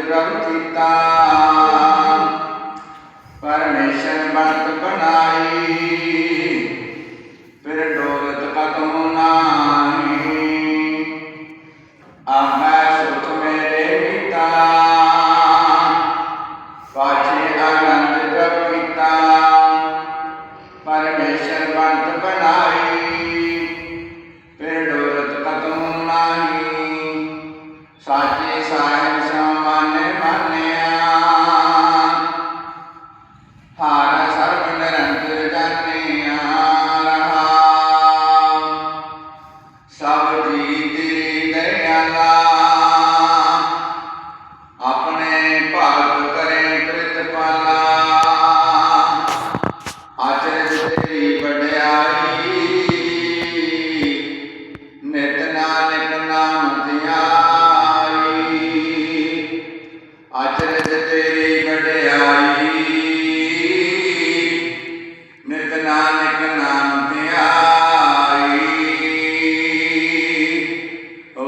प्रवचिता परमेश्वर वर्त बनाई, फिर डोलत पतो नाही अब सुख मेरे पिता, पाछे आनंद प्रपिता परमेश्वर वर्त बनाई, फिर डोलत पतो नाही साचे साचे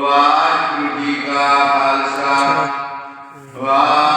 वाहि का खालसा। वाह